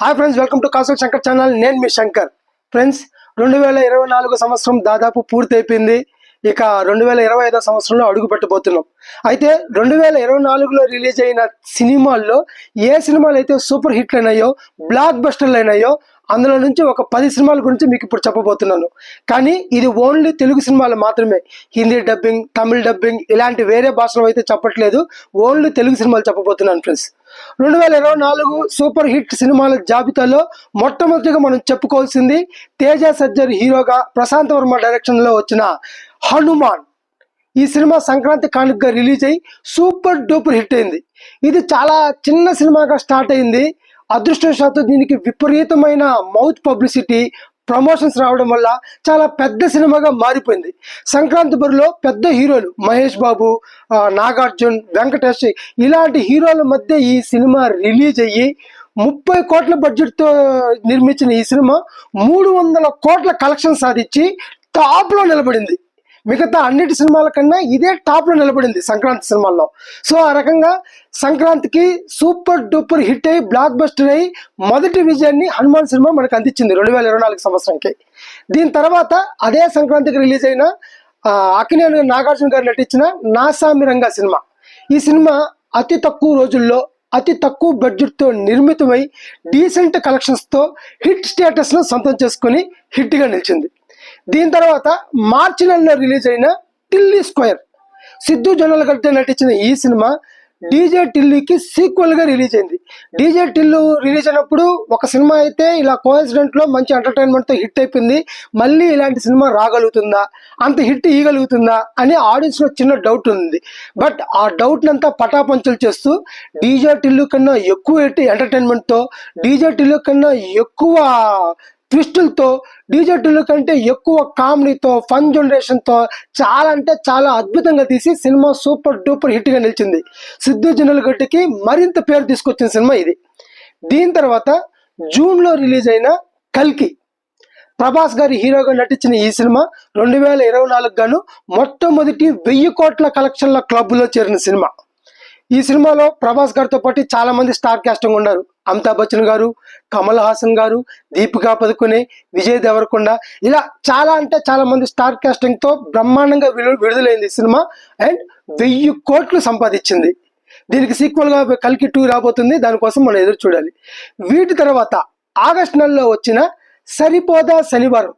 Hi friends welcome to కాసల్ Shankar channel. నేను మీ శంకర్. ఫ్రెండ్స్ రెండు వేల ఇరవై నాలుగు సంవత్సరం దాదాపు పూర్తయిపోయింది. ఇక రెండు వేల ఇరవై ఐదో సంవత్సరంలో అడుగు పెట్టబోతున్నాం అయితే రెండు వేల ఇరవై నాలుగులో రిలీజ్ అయిన సినిమాల్లో ఏ సినిమాలు అయితే సూపర్ హిట్లు అయినాయో బ్లాక్ బస్టర్లు అయినాయో అందులో నుంచి ఒక పది సినిమాల గురించి మీకు ఇప్పుడు చెప్పబోతున్నాను. కానీ ఇది ఓన్లీ తెలుగు సినిమాలు మాత్రమే. హిందీ డబ్బింగ్ తమిళ డబ్బింగ్ ఇలాంటి వేరే భాషలో అయితే చెప్పట్లేదు. ఓన్లీ తెలుగు సినిమాలు చెప్పబోతున్నాను ఫ్రెండ్స్. రెండు వేల ఇరవై నాలుగు సూపర్ హిట్ సినిమాల జాబితాలో మొట్టమొదటిగా మనం చెప్పుకోవాల్సింది తేజ సజ్జర్ హీరోగా ప్రశాంత్ వర్మ డైరెక్షన్లో వచ్చిన హనుమాన్. ఈ సినిమా సంక్రాంతి కానుకగా రిలీజ్ అయ్యి సూపర్ డూపర్ హిట్ అయింది. ఇది చాలా చిన్న సినిమాగా స్టార్ట్ అయింది. అదృష్టవశాత్తు దీనికి విపరీతమైన మౌత్ పబ్లిసిటీ ప్రమోషన్స్ రావడం వల్ల చాలా పెద్ద సినిమాగా మారిపోయింది. సంక్రాంతి బరిలో పెద్ద హీరోలు మహేష్ బాబు నాగార్జున్ వెంకటేష్ ఇలాంటి హీరోల మధ్య ఈ సినిమా రిలీజ్ అయ్యి ముప్పై కోట్ల బడ్జెట్తో నిర్మించిన ఈ సినిమా మూడు వందల కోట్ల కలెక్షన్ సాధించి టాప్లో నిలబడింది. మిగతా అన్నిటి సినిమాల కన్నా ఇదే టాప్లో నిలబడింది సంక్రాంతి సినిమాల్లో. సో ఆ రకంగా సంక్రాంతికి సూపర్ డూపర్ హిట్ అయ్యి బ్లాక్ బస్టర్ అయ్యి మొదటి విజయాన్ని హనుమాన్ సినిమా మనకు అందించింది రెండు వేల ఇరవై నాలుగు సంవత్సరంకి. దీని తర్వాత అదే సంక్రాంతికి రిలీజ్ అయిన ఆ, అక్కినేని నాగార్జున గారు నటించిన నాసామిరంగా సినిమా. ఈ సినిమా అతి తక్కువ రోజుల్లో అతి తక్కువ బడ్జెట్తో నిర్మితమై డీసెంట్ కలెక్షన్స్తో హిట్ స్టేటస్ను సొంతం చేసుకొని హిట్గా నిలిచింది. దీని తర్వాత మార్చి నెలలో రిలీజ్ అయిన టిల్లీ స్క్వేర్. సిద్ధు జొన్నల గడ్డ నటించిన ఈ సినిమా డీజే టిల్లీకి సీక్వెల్గా రిలీజ్ అయింది. డీజే టిల్లు రిలీజ్ అయినప్పుడు ఒక సినిమా అయితే ఇలా కోఇన్సిడెంట్లో మంచి ఎంటర్టైన్మెంట్తో హిట్ అయిపోయింది. మళ్ళీ ఇలాంటి సినిమా రాగలుగుతుందా? అంత హిట్ ఇవ్వగలుగుతుందా అని ఆడియన్స్లో చిన్న డౌట్ ఉంది. బట్ ఆ డౌట్ అంతా పటాపంచలు చేస్తూ డీజే టిల్లు కన్నా ఎక్కువ ఎంటర్టైన్మెంట్తో డీజే టిల్లు కన్నా ఎక్కువ ట్విస్టులతో డీజెటుల కంటే ఎక్కువ కామెడీతో ఫన్ జనరేషన్తో చాలా అంటే చాలా అద్భుతంగా తీసి సినిమా సూపర్ డూపర్ హిట్గా నిలిచింది. సిద్ధు జనలగడ్డకి మరింత పేరు తీసుకొచ్చిన సినిమా ఇది. దీని తర్వాత జూన్లో రిలీజ్ అయిన కల్కి. ప్రభాస్ గారి హీరోగా నటించిన ఈ సినిమా రెండు వేల ఇరవై నాలుగు గాను మొట్టమొదటి వెయ్యి కోట్ల కలెక్షన్ల క్లబ్లో చేరిన సినిమా. ఈ సినిమాలో ప్రభాస్ గారితో పాటు చాలా మంది స్టార్ క్యాస్టింగ్ ఉన్నారు. అమితాబ్ బచ్చన్ గారు కమల్ హాసన్ గారు దీపికా పదుకునే విజయ్ దేవరకొండ. ఇలా చాలా అంటే చాలా మంది స్టార్ క్యాస్టింగ్తో బ్రహ్మాండంగా విడుదలైంది సినిమా. అండ్ వెయ్యి కోట్లు సంపాదించింది. దీనికి సీక్వల్గా కల్కి టూ రాబోతుంది. దానికోసం మనం ఎదురు చూడాలి. వీటి తర్వాత ఆగస్ట్ నెలలో వచ్చిన సరిపోదా శనివారం.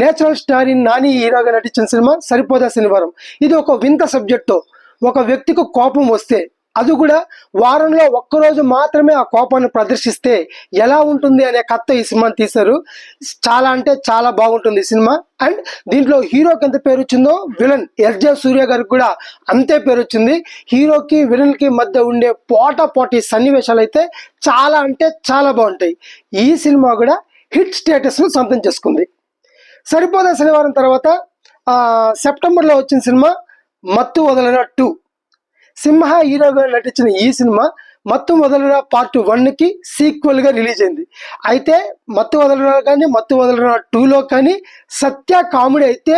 నేచురల్ స్టార్ ఇన్ నాని హీరోగా నటించిన సినిమా సరిపోదా శనివారం. ఇది ఒక వింత సబ్జెక్ట్తో ఒక వ్యక్తికి కోపం వస్తే అది కూడా వారంలో ఒక్కరోజు మాత్రమే ఆ కోపాన్ని ప్రదర్శిస్తే ఎలా ఉంటుంది అనే కథ ఈ సినిమాని తీశారు. చాలా అంటే చాలా బాగుంటుంది సినిమా. అండ్ దీంట్లో హీరోకి ఎంత పేరు వచ్చిందో విలన్ ఎస్జే సూర్య గారికి కూడా అంతే పేరు వచ్చింది. హీరోకి విలన్కి మధ్య ఉండే పోట పోటీ సన్నివేశాలు అయితే చాలా అంటే చాలా బాగుంటాయి. ఈ సినిమా కూడా హిట్ స్టేటస్ను సొంతం చేసుకుంది. సరిపోదా శనివారం తర్వాత సెప్టెంబర్లో వచ్చిన సినిమా మత్తు వదలన టూ సింహ హీరోగా నటించిన ఈ సినిమా మత్తు మొదలరా పార్ట్ వన్కి సీక్వెల్గా రిలీజ్ అయింది. అయితే మత్తు వదలరా కానీ మత్తు వదలరా టూలో కానీ సత్య కామెడీ అయితే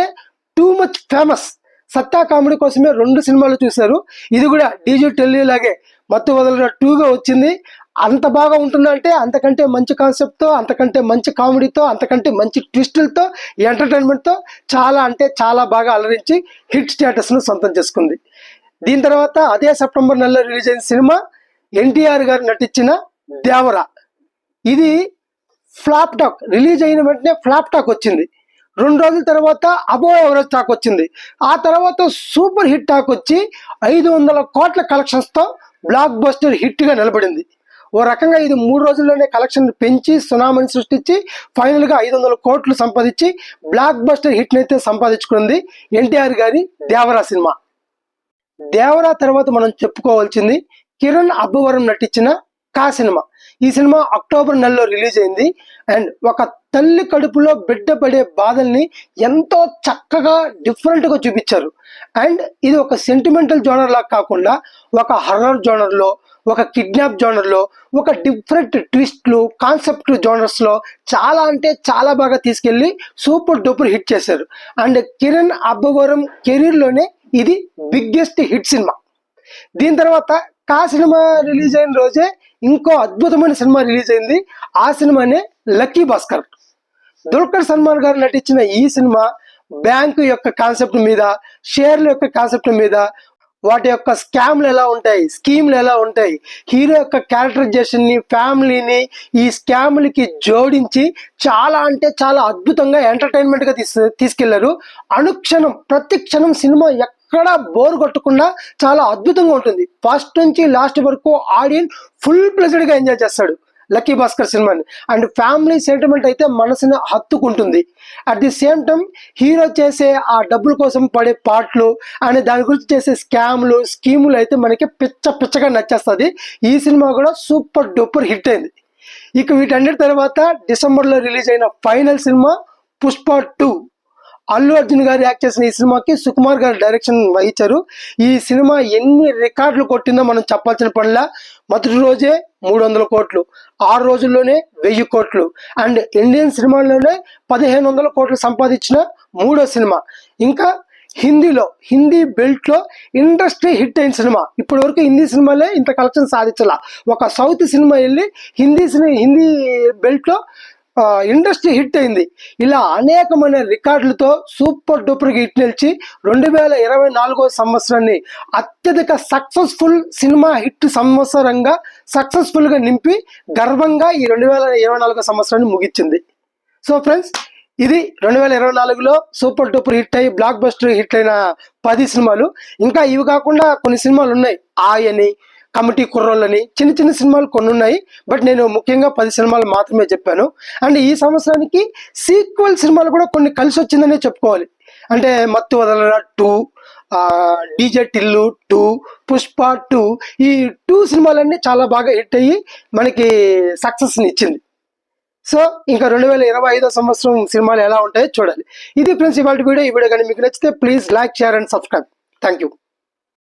too much famous. Satya comedy కోసమే రెండు సినిమాలు చూశారు. ఇది కూడా డీజీ టెల్లీ లాగే మత్తు వదలరా టూగా వచ్చింది. అంత బాగా ఉంటుందంటే అంతకంటే మంచి కాన్సెప్ట్తో అంతకంటే మంచి కామెడీతో అంతకంటే మంచి ట్విస్టులతో ఎంటర్టైన్మెంట్తో చాలా అంటే చాలా బాగా అలరించి హిట్ స్టేటస్ను సొంతం చేసుకుంది. దీని తర్వాత అదే సెప్టెంబర్ నెలలో రిలీజ్ అయిన సినిమా ఎన్టీఆర్ గారు నటించిన దేవరా. ఇది ఫ్లాప్ టాక్. రిలీజ్ అయిన వెంటనే ఫ్లాప్ టాక్ వచ్చింది. రెండు రోజుల తర్వాత అబో ఎవరేజ్ టాక్ వచ్చింది. ఆ తర్వాత సూపర్ హిట్ టాక్ వచ్చి ఐదు వందల కోట్ల కలెక్షన్స్తో బ్లాక్ బస్టర్ హిట్గా నిలబడింది. ఓ రకంగా ఇది మూడు రోజుల్లోనే కలెక్షన్ పెంచి సునామని సృష్టించి ఫైనల్గా ఐదు వందల కోట్లు సంపాదించి బ్లాక్ బస్టర్ హిట్ని అయితే సంపాదించుకుంది ఎన్టీఆర్ గారి దేవరా సినిమా. దేవరా తర్వాత మనం చెప్పుకోవాల్సింది కిరణ్ అబ్బవరం నటించిన కా సినిమా. ఈ సినిమా అక్టోబర్ నెలలో రిలీజ్ అయింది. అండ్ ఒక తల్లి కడుపులో బిడ్డ పడే బాధల్ని ఎంతో చక్కగా డిఫరెంట్గా చూపించారు. అండ్ ఇది ఒక సెంటిమెంటల్ జోనర్ లాగా కాకుండా ఒక హర్రర్ జోనర్లో ఒక కిడ్నాప్ జోనర్లో ఒక డిఫరెంట్ ట్విస్ట్లు కాన్సెప్ట్ జోనర్స్లో చాలా అంటే చాలా బాగా తీసుకెళ్ళి సూపర్ డూపర్ హిట్ చేశారు. అండ్ కిరణ్ అబ్బవరం కెరీర్లోనే ఇది బిగ్గెస్ట్ హిట్ సినిమా దీని తర్వాత కా సినిమా రిలీజ్ అయిన రోజే ఇంకో అద్భుతమైన సినిమా రిలీజ్ అయింది. ఆ సినిమానే లక్కీ భాస్కర్. దుల్కర్ సల్మాన్ గారు నటించిన ఈ సినిమా బ్యాంకు యొక్క కాన్సెప్ట్ మీద షేర్ల యొక్క కాన్సెప్ట్ మీద వాటి యొక్క స్కామ్లు ఎలా ఉంటాయి స్కీమ్లు ఎలా ఉంటాయి హీరో యొక్క క్యారెక్టరైజేషన్ని ఫ్యామిలీని ఈ స్కామ్లకి జోడించి చాలా అంటే చాలా అద్భుతంగా ఎంటర్టైన్మెంట్గా తీసు తీసుకెళ్ళారు. అనుక్షణం ప్రతి క్షణం సినిమా ఎక్కడ బోర్ కొట్టకుండా చాలా అద్భుతంగా ఉంటుంది. ఫస్ట్ నుంచి లాస్ట్ వరకు ఆడియన్స్ ఫుల్ ప్లెజెడ్గా ఎంజాయ్ చేస్తాడు లక్కీ భాస్కర్ సినిమాని. అండ్ ఫ్యామిలీ సెంటిమెంట్ అయితే మనసుని హత్తుకుంటుంది. At the same time hero చేసే ఆ డబ్బుల కోసం పడే పాటలు అండ్ దాని గురించి చేసే స్కామ్లు స్కీములు అయితే మనకి పిచ్చ పిచ్చగా నచ్చేస్తుంది. ఈ సినిమా కూడా సూపర్ డూపర్ హిట్ అయింది. ఇక వీటన్నిటి తర్వాత డిసెంబర్లో రిలీజ్ అయిన final cinema Pushpa two. Allu Arjun గారు యాక్ట్ చేసిన ఈ సినిమాకి సుకుమార్ గారు డైరెక్షన్ వహించారు. ఈ సినిమా ఎన్ని రికార్డులు కొట్టిందో మనం చెప్పాల్సిన పనిలా మొదటి రోజే మూడు వందల కోట్లు ఆరు రోజుల్లోనే వెయ్యి కోట్లు అండ్ ఇండియన్ సినిమాల్లోనే పదిహేను వందల కోట్లు సంపాదించిన మూడో సినిమా. ఇంకా హిందీలో హిందీ బెల్ట్లో ఇండస్ట్రీ హిట్ అయిన సినిమా. ఇప్పటి వరకు హిందీ సినిమాలే ఇంత కలెక్షన్ సాధించాల. ఒక సౌత్ సినిమా వెళ్ళి హిందీ సినిమా హిందీ బెల్ట్లో ఇండస్ట్రీ హిట్ అయింది. ఇలా అనేకమైన రికార్డులతో సూపర్ డూపర్ హిట్ నిలిచి రెండు వేల ఇరవై నాలుగో సంవత్సరాన్ని అత్యధిక సక్సెస్ఫుల్ సినిమా హిట్ సంవత్సరంగా సక్సెస్ఫుల్గా నింపి గర్వంగా ఈ రెండు వేల ఇరవై నాలుగో సంవత్సరాన్ని ముగించింది సో ఫ్రెండ్స్ ఇది రెండు వేల ఇరవై నాలుగులో సూపర్ డూపర్ హిట్ అయ్యి బ్లాక్ బస్టర్ హిట్ అయిన పది సినిమాలు. ఇంకా ఇవి కాకుండా కొన్ని సినిమాలు ఉన్నాయి. ఆయని కమిటీ కుర్రోళ్ళని చిన్న చిన్న సినిమాలు కొన్ని ఉన్నాయి బట్ నేను ముఖ్యంగా పది సినిమాలు మాత్రమే చెప్పాను. అండ్ ఈ సంవత్సరానికి సీక్వెల్ సినిమాలు కూడా కొన్ని కలిసి వచ్చిందనే చెప్పుకోవాలి. అంటే Mathu Vadalara two DJ Tillu two Pushpa two ఈ టూ సినిమాలన్నీ చాలా బాగా హిట్ అయ్యి మనకి సక్సెస్ని ఇచ్చింది. సో ఇంకా రెండు వేల ఇరవై ఐదో సంవత్సరం సినిమాలు ఎలా ఉంటాయో చూడాలి. ఇది ఫ్రెండ్స్ ఇవాళ వీడియో. ఈ వీడియో కానీ మీకు నచ్చితే please like share and subscribe. Thank you